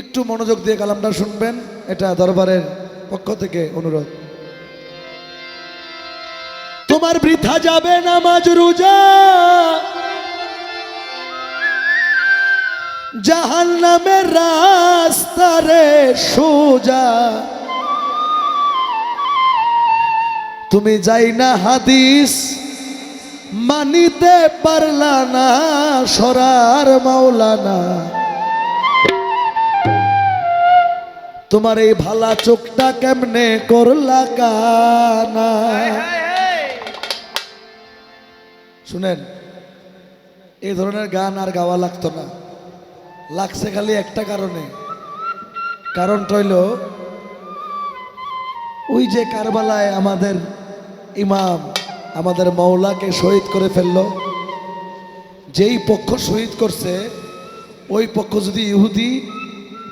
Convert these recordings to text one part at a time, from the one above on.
একটু মনোযোগ দিয়ে কালামটা শুনবেন, এটা দরবারের পক্ষ থেকে অনুরোধ। তোমার বৃথা যাবে নামাজ, রোজা। জাহান নামের রাস্তারে সোজা। তুমি যাই না হাদিস মানিতে পারলা না, সরার মাওলানা। তোমার এই ভালা চোখটা কেমনে করলা কানা? শুনেন এই ধরনের গান আর গাওয়া লাগতো না। লাগছে খালি একটা কারণে। কারণটা হইল ওই যে কারবালায় আমাদের ইমাম আমাদের মৌলাকে শহীদ করে ফেলল যেই পক্ষ শহীদ করছে ওই পক্ষ যদি ইহুদি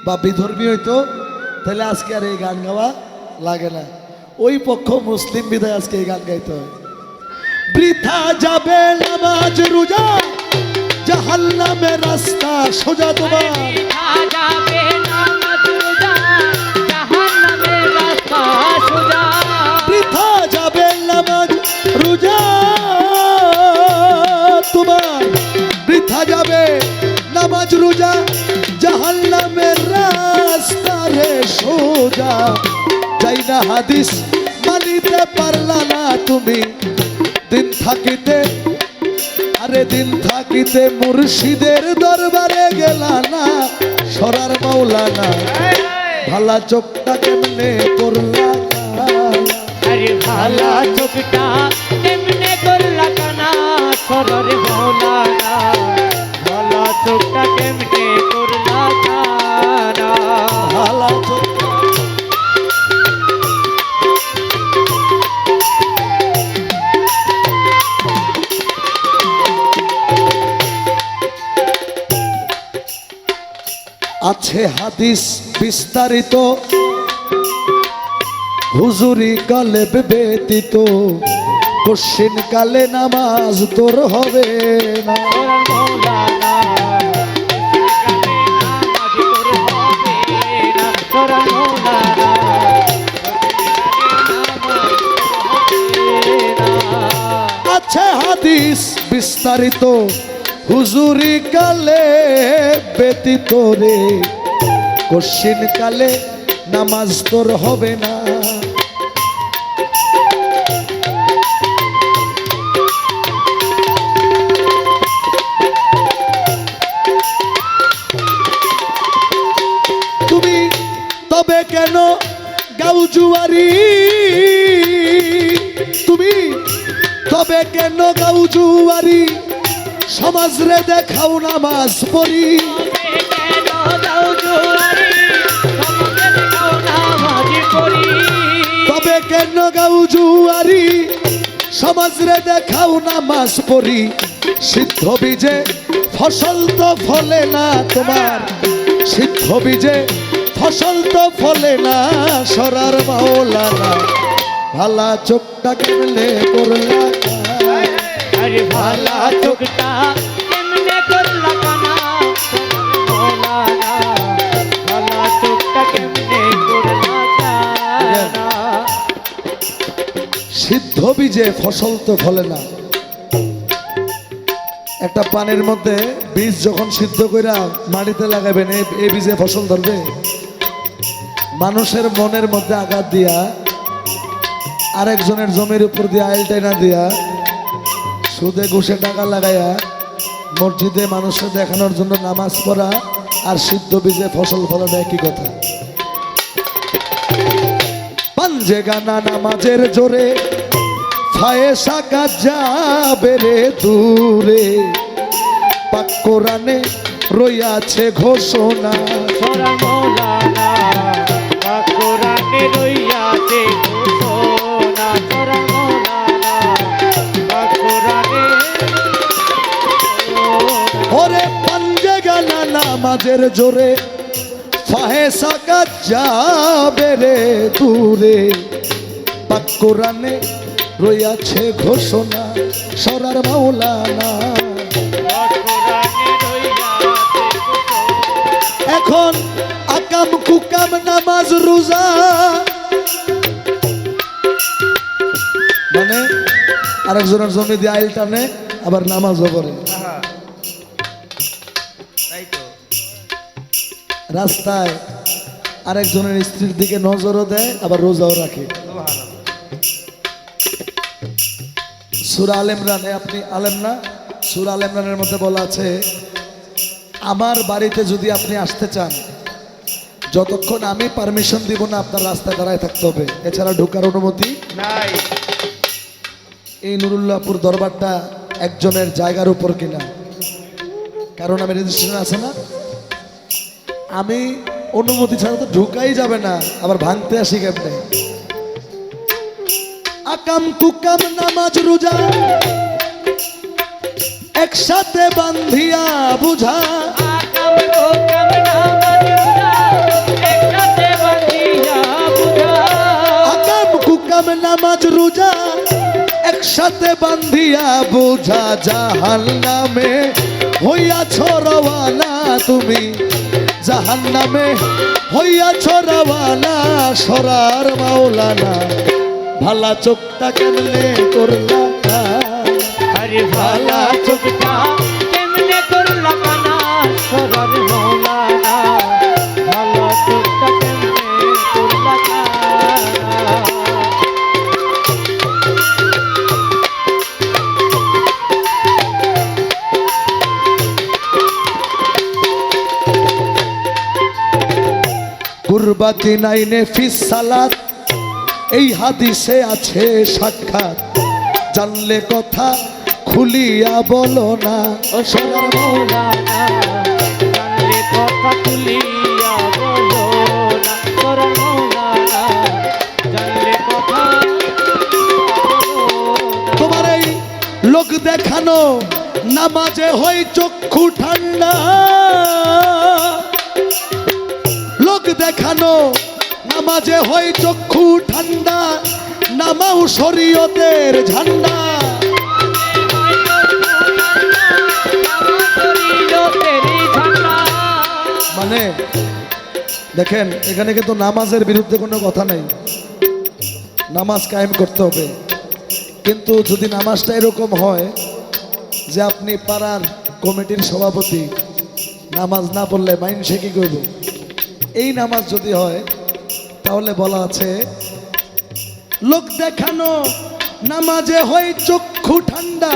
বা বিধর্মী হইতো তাহলে আজকে আর এই গান গাওয়া লাগে না। ওই পক্ষ মুসলিম বিদায় আজকে এই গান গাইতে হয়। বৃথা যাবে নামাজ রোজা জাহান্নামে রাস্তা সোজা তোমার। যাবে নামাজ রোজা জাহান্নামের রাস্তা সোজা। বৃথা যাবে নামাজ রোজা তোমার। বৃথা যাবে নামাজ রোজা জাহান্নামের রাস্তা রে সোজা। যাই না হাদিস মানিতে পারলা না তুমি। দিন থাকিতে, আরে দিন থাকিতে মুর্শিদের দরবারে গেলা না সরার মাওলানা। ভালা চোখটা কেমনে করলা? আরে ভালা চোখটা আছে হাদিস বিস্তারিত। হুজুরি কালে ব্যতীত কশিন কালে নামাজ তোর হবে না। হাদিস বিস্তারিত, হুজুরি কালে ব্যতীত রে। কশিন কালে নামাজ তোর হবে না। তুমি তবে কেন গাউ জুয়ারি তুমি তবে কেন গাউ জুয়ারি সমাজ রে দেখাও নামাজ পড়ি। জুয়ারি সমাজ রে দেখাও নামাজ পড়ি। সিদ্ধ বীজে ফসল তো ফলে না তোমার। সিদ্ধ বীজে ফসল তো ফলে না সরার মাওলানা। ভালা চোখটা কেমনে করলা? ভালা চোখটা সিদ্ধ বীজে ফসল তো ফলে না। একটা পানির মধ্যে বীজ যখন সিদ্ধ কইরা মাটিতে লাগাবেন এই বীজে ফসল ধরবে? মানুষের মনের মধ্যে আঘাত দিয়া, আরেকজনের জমির উপর দিয়ে আইল টাইনা দিয়া, সুদে ঘুষে টাকা লাগাইয়া মসজিদে মানুষকে দেখানোর জন্য নামাজ পড়া আর সিদ্ধ বীজে ফসল ফলানো একই কথা? পাঞ্জে গানা নামাজের জোরে ফায়েসা কাজ যাবে রে দূরে। পাক কোরআনে রইয়াছে ঘোষণা। বাকুরানে রইয়াছে ঘোষণা। ওরে পাঞ্জে গানা নামাজের জোরে ফায়েসা কাজ যাবে রে দূরে। পাক কোরআনে রইয়াছে ঘোষণা, সরার মাওলানা। এখন আকাম কুকাম নামাজ রোজা। মানে আরেকজনের জমি দিয়ে আইল টানে, আবার নামাজও আহা। রাস্তায় আরেকজনের স্ত্রীর দিকে নজরও দেয়, আবার রোজাও রাখে। সুরা আল ইমরানে আপনি আলেম না? সুরা আল ইমরানের মধ্যে বলা আছে আমার বাড়িতে যদি আপনি আসতে চান যতক্ষণ আমি পারমিশন দিব না আপনার রাস্তায় দাঁড়ায় থাকতে হবে। এছাড়া ঢোকার অনুমতি নাই। এই নুরুল্লাহপুর দরবারটা একজনের জায়গার উপর কিনা? কারণ আমি রেজিস্ট্রেশন আছে না। আমি অনুমতি ছাড়া তো ঢুকাই যাবে না আবার ভাঙতে আসি কেমনে? আকাম কুকাম নামাজ রোজা। একসাথে বান্ধিয়া বুঝা। আকাম কুকাম নামাজ রোজা। একসাথে বান্ধিয়া বোঝা জাহাল নামে হইয়াছ রওয়ানা তুমি। জাহান নামে হইয়াছ রওয়ানা সরার মাওলানা। ভালা চোখটা কেমনে করলা আরে ভালা চোখটা কেমনে করলা কানা? সরার মৌলানা ভালা চোখটা কেমনে করলা কুরবাতি নাইনে ফিস সালাত এই হাদিসে আছে সাক্ষাৎ। জানলে কথা খুলিয়া বলো না। ও সোনার মৌলানা জানলে কথা খুলিয়া বলো না। সোনার মৌলানা জানলে কথা তোমার এই লোক দেখানো নামাজে হই চক্ষু ঠান্ডা। লোক দেখানো নামাজে হয় চক্ষু ঠান্ডা, নামাও শরীয়তের ঝান্ডা। মানে দেখেন, এখানে কিন্তু নামাজের বিরুদ্ধে কোনো কথা নেই। নামাজ কায়েম করতে হবে। কিন্তু যদি নামাজটা এরকম হয় যে আপনি পাড়ার কমিটির সভাপতি, নামাজ না পড়লে মাইন সে কি করব? এই নামাজ যদি হয় তাহলে বলা আছে লোক দেখানো নামাজে হয় চক্ষু ঠান্ডা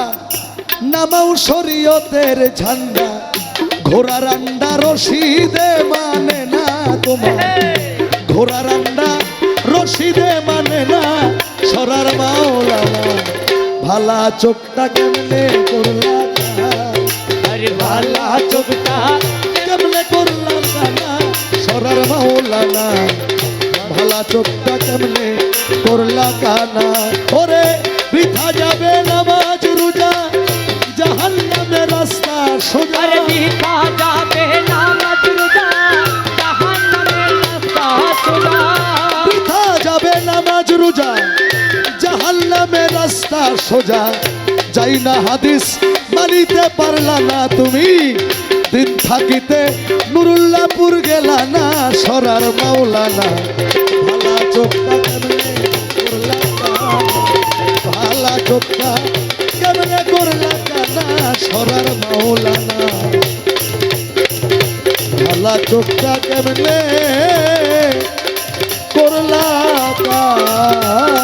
নামাও শরীয়তের ঝান্ডা ঘোড়া রান্ডা রশিদে মানে না তোমার ঘোড়া রান্ডা রশিদে মানে না সরার মাওলানা ভালা চোখটা কেমনে করলা আরে ভালা চোখটা কেমনে করলাম কানা সরার মাওলানা। ভালা চোখটা কেমনে করলা কানা? ওরে বৃথা যাবে নামাজ রোজা। জাহান্নামের রাস্তা সোজা। মিঠা যাবে নামাজ রোজা। জাহান্নামের রাস্তা সোজা। বৃথা যাবে নামাজ রোজা। জাহান্নামের রাস্তা সোজা। যাই না হাদিস মানিতে পারলা না তুমি দিন থাকিতে নুরুল্লাপুর গেলা না সরার মাওলানা। চোখটা কেমনে করলা ভালা চোখটা কেমনে করলা কানা সরার মাওলানা ভালা চোখটা কেমনে করলা কানা